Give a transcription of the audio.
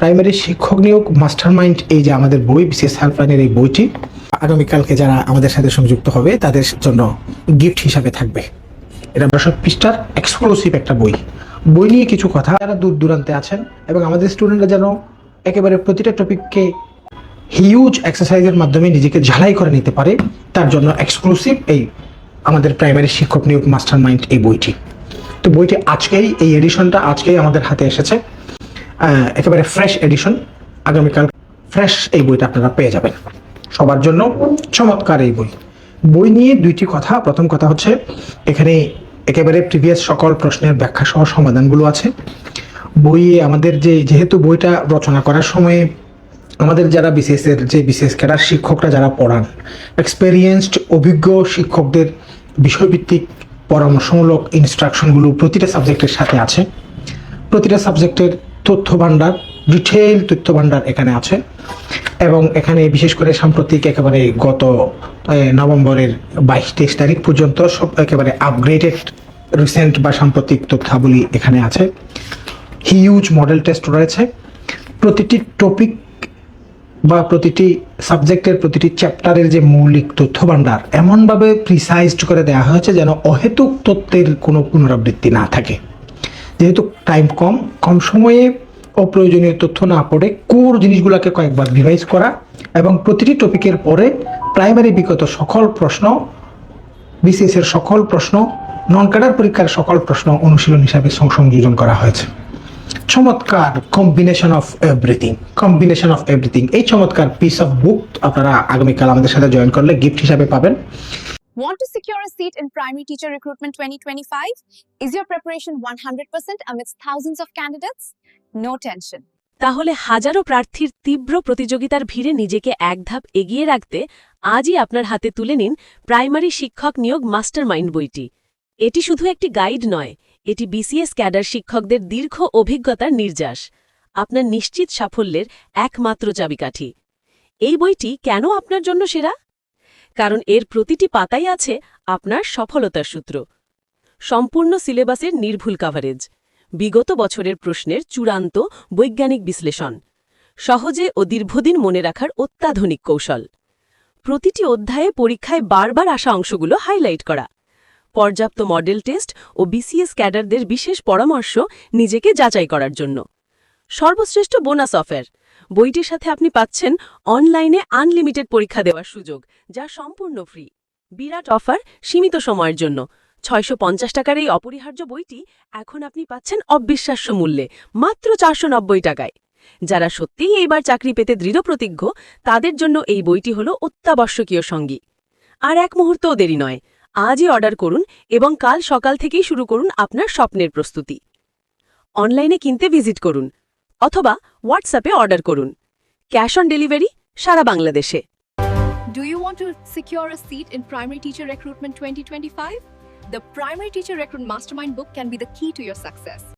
Primary শিক্ষক নিয়োগ master mind এই যে আমাদের বই, বিশেষ হেল্পলাইনের এই বইটি, আগামীকালকে যারা আমাদের সাথে সংযুক্ত হবে, তাদের জন্য গিফট হিসাবে থাকবে। এটা দশক পৃষ্ঠার এক্সক্লুসিভ একটা বই। বই নিয়ে কিছু কথা, যারা দূর দূরান্তে আছেন এবং আমাদের স্টুডেন্টরা যেন একেবারে প্রতিটা টপিককে হিউজ এক্সারসাইজের মাধ্যমে নিজেকে ঝালাই করে নিতে পারে, তার জন্য এক্সক্লুসিভ এই আমাদের প্রাইমারি শিক্ষক নিয়োগ মাস্টার মাইন্ড এই বইটি। তো বইটি আজকেই, এই এডিশনটা আজকেই আমাদের হাতে এসেছে। একেবারে ফ্রেশ এডিশন আগামীকাল ফ্রেশ এই বইটা আপনারা পেয়ে যাবেন। সবার জন্য চমৎকার এই বই। বই নিয়ে দুইটি কথা। প্রথম কথা হচ্ছে, এখানে একেবারে প্রিভিয়াস সকল প্রশ্নের ব্যাখ্যা সহ সমাধানগুলো আছে। বইয়ে আমাদের যে, যেহেতু বইটা রচনা করার সময়ে আমাদের যারা বিশেষ এর যে বিশেষ ক্যাডার শিক্ষকরা যারা পড়ান এক্সপেরিয়েন্সড অভিজ্ঞ শিক্ষকদের বিষয়ভিত্তিক পরামর্শমূলক ইনস্ট্রাকশনগুলো প্রতিটা সাবজেক্টের সাথে আছে। প্রতিটা সাবজেক্টের তথ্য ভাণ্ডার ডিটেইল তথ্য ভাণ্ডার এখানে আছে। এবং এখানে বিশেষ করে সাম্প্রতিক একেবারে গত নভেম্বরের বাইশ তেইশ তারিখ পর্যন্ত সব একেবারে আপগ্রেডেড রিসেন্ট বা সাম্প্রতিক তথ্যাবলী এখানে আছে। হিউজ মডেল টেস্ট রয়েছে। প্রতিটি টপিক বা প্রতিটি সাবজেক্টের প্রতিটি চ্যাপ্টারের যে মৌলিক তথ্য ভাণ্ডার এমনভাবে প্রিসাইজড করে দেওয়া হয়েছে যেন অহেতুক তথ্যের কোনো পুনরাবৃত্তি না থাকে। যেহেতু টাইম কম কম সময়ে অপ্রয়োজনীয় তথ্য না পড়ে কোর জিনিসগুলোকে কয়েকবার রিভাইজ করা এবং প্রতিটি টপিকের পরে প্রাইমারি বিগত সকল প্রশ্ন বিসিএস এর সকল প্রশ্ন নন ক্যাডার পরীক্ষার সকল প্রশ্ন অনুশীলন হিসাবে সংযোজন করা হয়েছে। চমৎকার combination of everything combination of everything এই চমৎকার পিস অফ বুক আপনারা আগামীকাল আমাদের সাথে জয়েন করলে গিফট হিসাবে পাবেন। Want to secure a seat in Primary Teacher Recruitment 2025? Is your preparation 100% amidst thousands of candidates? No tension. তাহলে হাজারো প্রার্থীর তীব্র প্রতিযোগিতার ভিড়ে নিজেকে এক ধাপ এগিয়ে রাখতে আজই আপনার হাতে তুলে নিন প্রাইমারি শিক্ষক নিয়োগ মাস্টারমাইন্ড বইটি এটি শুধু একটি গাইড নয়, এটি বিসিএস ক্যাডার শিক্ষকদের দীর্ঘ অভিজ্ঞতার নির্যাস, আপনার নিশ্চিত সাফল্যের একমাত্র চাবিকাঠি এই বইটি কেন আপনার জন্য সেরা কারণ এর প্রতিটি পাতাই আছে আপনার সফলতার সূত্র। সম্পূর্ণ সিলেবাসের নির্ভুল কাভারেজ বিগত বছরের প্রশ্নের চূড়ান্ত বৈজ্ঞানিক বিশ্লেষণ। সহজে ও দীর্ঘদিন মনে রাখার অত্যাধুনিক কৌশল। প্রতিটি অধ্যায়ে পরীক্ষায় বারবার আসা অংশগুলো হাইলাইট করা। পর্যাপ্ত মডেল টেস্ট ও বিসিএস ক্যাডারদের বিশেষ পরামর্শ নিজেকে যাচাই করার জন্য। সর্বশ্রেষ্ঠ বোনাস অফার বইটির সাথে আপনি পাচ্ছেন অনলাইনে আনলিমিটেড পরীক্ষা দেওয়ার সুযোগ, যা সম্পূর্ণ ফ্রি। বিরাট অফার সীমিত সময়ের জন্য। ছয়শো পঞ্চাশ টাকার এই অপরিহার্য বইটি এখন আপনি পাচ্ছেন অবিশ্বাস্য মূল্যে, মাত্র চারশো নব্বই টাকায়। যারা সত্যিই এইবার চাকরি পেতে দৃঢ় প্রতিজ্ঞ, তাদের জন্য এই বইটি হল অত্যাবশ্যকীয় সঙ্গী। আর এক মুহূর্তও দেরি নয়, আজই অর্ডার করুন এবং কাল সকাল থেকেই শুরু করুন আপনার স্বপ্নের প্রস্তুতি। অনলাইনে কিনতে ভিজিট করুন অথবা হোয়াটসঅ্যাপে অর্ডার করুন ক্যাশ অন ডেলিভারি সারা বাংলাদেশে Do you want to secure a seat in Primary Teacher Recruitment 2025? The Primary Teacher Recruitment Mastermind book can be the key to your success.